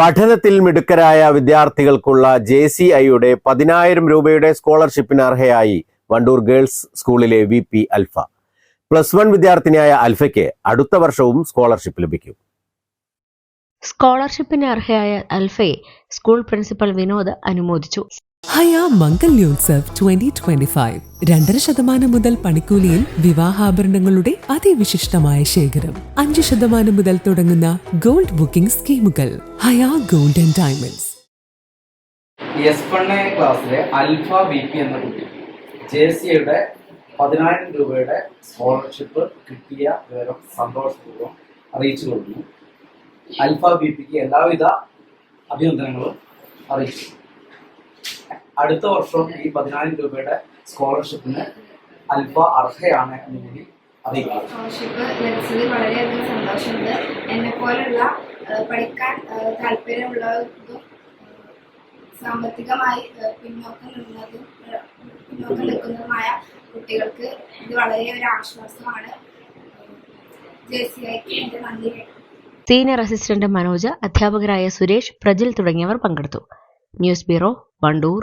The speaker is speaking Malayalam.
പഠനത്തിൽ മിടുക്കരായ വിദ്യാർത്ഥികൾക്കുള്ള ജെ സി ഐയുടെ പതിനായിരം രൂപയുടെ സ്കോളർഷിപ്പിന് അർഹയായി വണ്ടൂർ ഗേൾസ് സ്കൂളിലെ V P Alfa. Plus one വിദ്യാർത്ഥിനിയായ അൽഫയ്ക്ക് അടുത്ത വർഷവും സ്കോളർഷിപ്പ് ലഭിക്കും. സ്കോളർഷിപ്പിന് അർഹയായ അൽഫയെ സ്കൂൾ പ്രിൻസിപ്പൽ വിനോദ് അനുമോദിച്ചു. Haya Mangalyotsav twenty twenty five രണ്ടര ശതമാനം മുതൽ പണിക്കൂലിയിൽ വിവാഹാഭരണങ്ങളുടെ അതിവിശിഷ്ടമായ ശേഖരം. അഞ്ച് ശതമാനം മുതൽ തുടങ്ങുന്ന ഗോൾഡ് ബുക്കിംഗ് സ്കീമുകൾ. ഹയാ ഗോൾഡ് ആൻഡ് ഡയമണ്ട്സ്. എസ് ക്ലാസ്സിലെ അൽഫ ബി പി എന്ന കുട്ടി. ജെ സിയുടെ പതിനായിരം രൂപയുടെ സ്കോളർഷിപ്പ് കിട്ടിയ വിവരം സന്തോഷപൂർവം അറിയിച്ചു കൊടുക്കുന്നു. അൽഫ ബി പിക്ക് എല്ലാവിധ അഭിനന്ദനങ്ങളും അറിയിച്ചു. അടുത്ത വർഷം ഈ പതിനായിരം രൂപയുടെ സ്കോളർഷിപ്പിന് അല്പ അർഹയാണ് എന്ന് കൂടി സ്കോളർഷിപ്പ് ലഭിച്ചതിൽ വളരെയധികം സന്തോഷമുണ്ട്. എന്നെ പോലുള്ള പഠിക്കാൻ താല്പര്യമുള്ളവർക്കും സാമ്പത്തികമായി പിന്നോക്കം നിന്നതും പിന്നോക്കം നിൽക്കുന്നതുമായ കുട്ടികൾക്ക് ഇത് വളരെ ഒരു ആശ്വാസമാണ്. ജെ സി ഐക്ക് എന്റെ നന്ദി സീനിയർ അസിസ്റ്റന്റ് മനോജ് അധ്യാപകരായ സുരേഷ് പ്രജിൽ തുടങ്ങിയവർ പങ്കെടുത്തു. News bureau Wandoor.